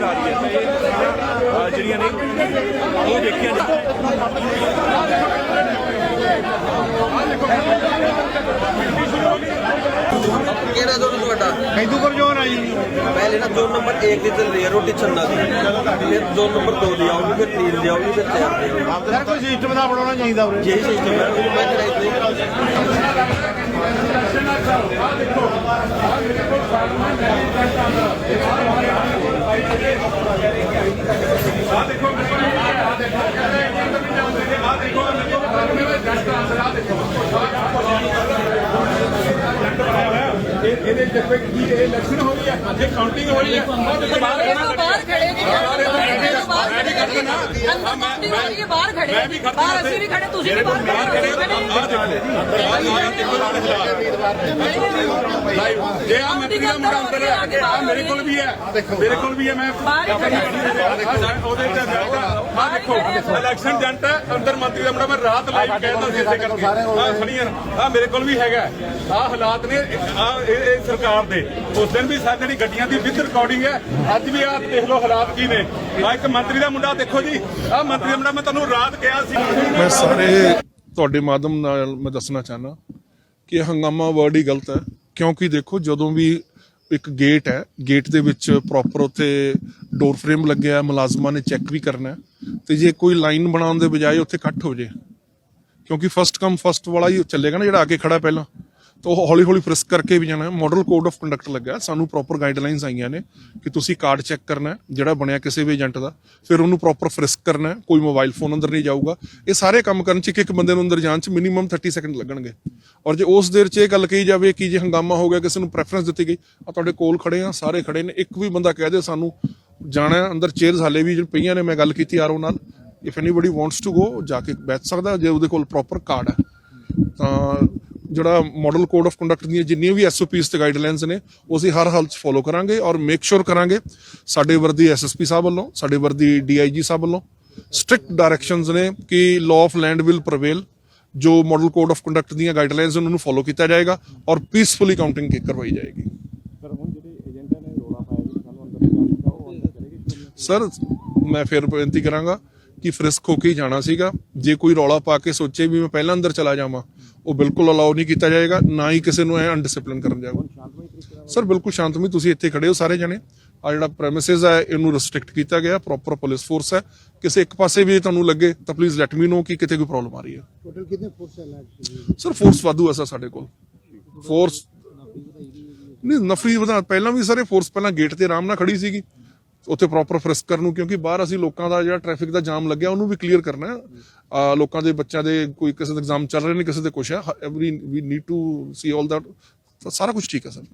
ਨਜ਼ਰ ਆ ਰਹੀ ਹੈ ਤਾਂ ਇਹ ਜਿਹੜੀਆਂ ਨੇ ਉਹ ਦੇਖੀਆਂ ਨੇ ਕਿਹੜਾ ਜ਼ੋਨ ਤੁਹਾਡਾ? ਕੈਦੂਪੁਰ ਜ਼ੋਨ ਆ ਜੀ। ਪਹਿਲੇ ਨਾ ਜ਼ੋਨ ਨੰਬਰ 1 ਦੀ ਤੇ ਲੇਅਰ ਰੋਟੀ ਛੰਨਾ ਦੀ। ਫਿਰ ਜ਼ੋਨ ਨੰਬਰ 2 ਦੀ ਆਉਗੀ ਫਿਰ 3 ਦੀ ਆਊਗੀ ਫਿਰ 4 ਦੀ ਬਣਾਉਣਾ ਚਾਹੀਦਾ ਜੇ ਸਿਸਟਮ ਚੱਪੇ ਕੀ ਇਹ ਇਲੈਕਸ਼ਨ ਹੋ ਰਹੀ ਹੈ ਅੱਜ ਕਾਊਂਟਿੰਗ ਹੋ ਰਹੀ ਹੈ ਬਾਹਰ ਖੜੇ ਖੜੇ ਮੈਂ ਵੀ ਖੜਾ ਵੀ ਤੁਸੀਂ ਵੀ ਬਾਹਰ ਖੜੇ ਜੇ ਆ ਮੰਤਰੀ ਦਾ ਮੁੰਡਾ ਅੰਦਰ ਹੈ ਆ ਮੇਰੇ ਕੋਲ ਵੀ ਹੈ ਮੇਰੇ ਕੋਲ ਵੀ ਹੈ ਮੈਂ ਉਹਦੇ ਤੇ ਆ ਦੇਖੋ ਇਲੈਕਸ਼ਨ ਏਜੰਟ ਹੈ ਅੰਦਰ ਮੰਤਰੀ ਦਾ ਮੁੰਡਾ ਮੈਂ ਰਾਤ ਲਾਈਵ ਕਹਿੰਦਾ ਸੀ ਇਸੇ ਕਰਕੇ ਆ ਖੜੀਆਂ ਆ ਮੇਰੇ ਕੋਲ ਵੀ ਹੈਗਾ ਆ ਹਾਲਾਤ ਨੇ ਆ ਇਹ ਸਰਕਾਰ ਦੇ ਉਸ ਦਿਨ ਵੀ ਸਾਡੇ ਜਿਹੜੀ ਗੱਡੀਆਂ ਦੀ ਵਿਦ ਰਿਕਾਰਡਿੰਗ ਹੈ ਅੱਜ ਵੀ ਆਹ ਦੇਖ ਲਓ ਹਾਲਾਤ ਕੀ ਨੇ ਆ ਇੱਕ ਮੰਤਰੀ ਦਾ ਮੁੰਡਾ ਦੇਖੋ ਜੀ ਆ ਮੰਤਰੀ ਦਾ ਮੁੰਡਾ ਮੈਂ ਤੁਹਾਨੂੰ ਰਾਤ ਕਿਹਾ ਸੀ ਮੈਂ ਸਾਰੇ ਤੁਹਾਡੇ ਮਾਧਮ ਨਾਲ ਮੈਂ ਦੱਸਣਾ ਚਾਹਨਾ ਕਿ ਹੰਗਾਮਾ ਵਰਡ ਹੀ ਗਲਤ ਹੈ। ਕਿਉਂਕਿ ਦੇਖੋ ਜਦੋਂ ਵੀ ਇੱਕ ਗੇਟ ਹੈ ਗੇਟ ਦੇ ਵਿੱਚ ਪ੍ਰੋਪਰ ਉੱਥੇ ਡੋਰ ਫਰੇਮ ਲੱਗਿਆ ਹੈ, ਮੁਲਾਜ਼ਮਾਂ ਨੇ ਚੈੱਕ ਵੀ ਕਰਨਾ ਹੈ। ਤੇ ਜੇ ਕੋਈ ਲਾਈਨ ਬਣਾਉਣ ਦੇ ਬਜਾਏ ਉੱਥੇ ਕੱਟ ਹੋ ਜੇ। ਕਿਉਂਕਿ ਫਸਟ ਕਮ ਫਸਟ ਵਾਲਾ ਹੀ ਚੱਲੇਗਾ ਨਾ ਜਿਹੜਾ ਆ ਕੇ ਖੜਾ ਪਹਿਲਾਂ। ਤਾਂ ਉਹ ਹੌਲੀ ਹੌਲੀ ਫ੍ਰਿਸਕ ਕਰਕੇ ਵੀ ਜਾਣਾ। ਮਾਡਲ ਕੋਡ ਆਫ ਕੰਡਕਟ ਲੱਗਾ। ਸਾਨੂੰ ਪ੍ਰੋਪਰ ਗਾਈਡਲਾਈਨਸ ਆਈਆਂ ਨੇ ਕਿ ਤੁਸੀਂ ਕਾਰਡ ਚੈੱਕ ਕਰਨਾ ਜਿਹੜਾ ਬਣਿਆ ਕਿਸੇ ਵੀ ਏਜੰਟ ਦਾ। ਫਿਰ ਉਹਨੂੰ ਪ੍ਰੋਪਰ ਫ੍ਰਿਸਕ ਕਰਨਾ ਕੋਈ ਮੋਬਾਈਲ ਫੋਨ ਅੰਦਰ ਨਹੀਂ ਜਾਊਗਾ। ਇਹ ਸਾਰੇ ਕੰਮ ਕਰਨ ਚ ਇੱਕ ਇੱਕ ਬੰਦੇ ਨੂੰ ਅੰਦਰ ਜਾਣ ਚ ਮਿਨੀਮਮ 30 ਸੈਕਿੰਡ ਲੱਗਣਗੇ। ਔਰ ਜੇ ਉਸ ਦੇਰ ਚ ਇਹ ਗੱਲ ਕਹੀ ਜਾਵੇ ਕਿ ਜੇ ਹੰਗਾਮਾ ਹੋ ਗਿਆ, ਕਿਸੇ ਨੂੰ ਪ੍ਰੈਫਰੈਂਸ ਦਿੱਤੀ ਗਈ ਆ ਤੁਹਾਡੇ ਕੋਲ ਖੜੇ ਆ, ਸਾਰੇ ਖੜੇ ਨੇ। ਇੱਕ ਵੀ ਬੰਦਾ ਕਹਿ ਦੇ ਸਾਨੂੰ, ਜਾਣਾ ਅੰਦਰ ਚੇਅਰਸ ਹਾਲੇ ਵੀ ਪਈਆਂ ਨੇ, ਮੈਂ ਗੱਲ ਕੀਤੀ ਆਰਓ ਨਾਲ। If anybody wants to go ਜਾ ਕੇ ਬੈਠ ਸਕਦਾ, ਜੇ ਉਹਦੇ ਕੋਲ ਪ੍ਰੋਪਰ ਕਾਰਡ ਹੈ। ਤਾਂ ਜਿਹੜਾ ਮਾਡਲ ਕੋਡ ਆਫ ਕੰਡਕਟ ਦੀਆਂ ਜਿੰਨੀਆਂ ਵੀ ਐਸਓਪੀਸ ਤੇ ਗਾਈਡਲਾਈਨਸ ਨੇ ਉਹ ਅਸੀਂ ਹਰ ਹਾਲਤ 'ਚ ਫੋਲੋ ਕਰਾਂਗੇ ਔਰ ਮੇਕ ਸ਼ੋਰ ਕਰਾਂਗੇ ਸਾਡੇ ਵਰਦੀ ਐਸਐਸਪੀ ਸਾਹਿਬ ਵੱਲੋਂ ਸਾਡੇ ਵਰਦੀ ਡੀਆਈਜੀ ਸਾਹਿਬ ਵੱਲੋਂ ਸਟ੍ਰਿਕਟ ਡਾਇਰੈਕਸ਼ਨਸ ਨੇ ਕਿ law of land will prevail ਜੋ ਮਾਡਲ ਕੋਡ ਆਫ ਕੰਡਕਟ ਦੀਆਂ ਗਾਈਡਲਾਈਨਸ ਉਹਨਾਂ ਨੂੰ ਫੋਲੋ ਕੀਤਾ ਜਾਏਗਾ ਔਰ ਪੀਸਫੁਲੀ ਕਾਊਂਟਿੰਗ ਕਰਵਾਈ ਜਾਏਗੀ। ਸਰ ਮੈਂ ਫਿਰ ਬੇਨਤੀ ਕਰਾਂਗਾ ਕਿ ਫ੍ਰਿਸਕ ਹੋ ਕੇ ਹੀ ਜਾਣਾ ਸੀਗਾ। ਜੇ ਕੋਈ ਰੌਲਾ ਪਾ ਕੇ ਸੋਚੇ ਵੀ ਮੈਂ ਪਹਿਲਾਂ ਅੰਦਰ ਚਲਾ ਜਾਵਾਂ ਉਹ ਬਿਲਕੁਲ ਅਲਾਉ ਨਹੀਂ ਕੀਤਾ ਜਾਏਗਾ ਨਾ ਹੀ ਕਿਸੇ ਨੂੰ ਐ ਅਨਡਿਸਪਲਿਨ ਕਰਨ ਜਾਊਗਾ ਸਰ ਬਿਲਕੁਲ ਸ਼ਾਂਤਮਈ ਤੁਸੀਂ ਇੱਥੇ ਖੜੇ ਹੋ ਸਾਰੇ ਜਣੇ। ਆ ਜਿਹੜਾ ਪ੍ਰੈਮਿਸਿਸ ਹੈ ਇਹਨੂੰ ਰੈਸਟ੍ਰਿਕਟ ਕੀਤਾ ਗਿਆ ਪ੍ਰੋਪਰ ਪੁਲਿਸ ਫੋਰਸ ਹੈ। ਕਿਸੇ ਇੱਕ ਪਾਸੇ ਵੀ ਤੁਹਾਨੂੰ ਲੱਗੇ ਤਾਂ ਪਲੀਜ਼ ਲੈਟ ਮੀ ਨੋ ਕਿ ਕਿਤੇ ਕੋਈ ਪ੍ਰੋਬਲਮ ਆ ਰਹੀ ਹੈ। ਟੋਟਲ ਕਿੰਨੇ ਫੋਰਸ ਹੈ ਸਰ ਫੋਰਸ ਵਾਧੂ ਸਰ ਸਾਡੇ ਕੋਲ। ਫੋਰਸ ਨਹੀਂ ਨਫਰੀ ਵਧਾ ਪਹਿਲਾਂ ਵੀ ਸਾਰੇ ਫੋਰਸ ਪਹਿਲਾਂ ਗੇਟ ਤੇ ਆਰਾਮ ਨਾਲ ਖੜੀ ਸੀਗੀ। ਉੱਥੇ ਪ੍ਰੋਪਰ ਫ੍ਰਿਸਕ ਕਰਨ ਨੂੰ, ਕਿਉਂਕਿ ਬਾਹਰ ਅਸੀਂ ਲੋਕਾਂ ਦਾ ਜਿਹੜਾ ਟ੍ਰੈਫਿਕ ਦਾ ਜਾਮ ਲੱਗਿਆ, ਉਹਨੂੰ ਵੀ ਕਲੀਅਰ ਕਰਨਾ ਹੈ। ਲੋਕਾਂ ਦੇ ਬੱਚਿਆਂ ਦੇ ਕੋਈ ਕਿਸੇ ਦੇ ਐਗਜ਼ਾਮ ਚੱਲ ਰਹੇ ਨੇ ਕਿਸੇ ਦੇ ਕੁਛ ਹੈ। Every we need to see all that ਸਾਰਾ ਕੁਝ ਠੀਕ ਹੈ, ਸਰ।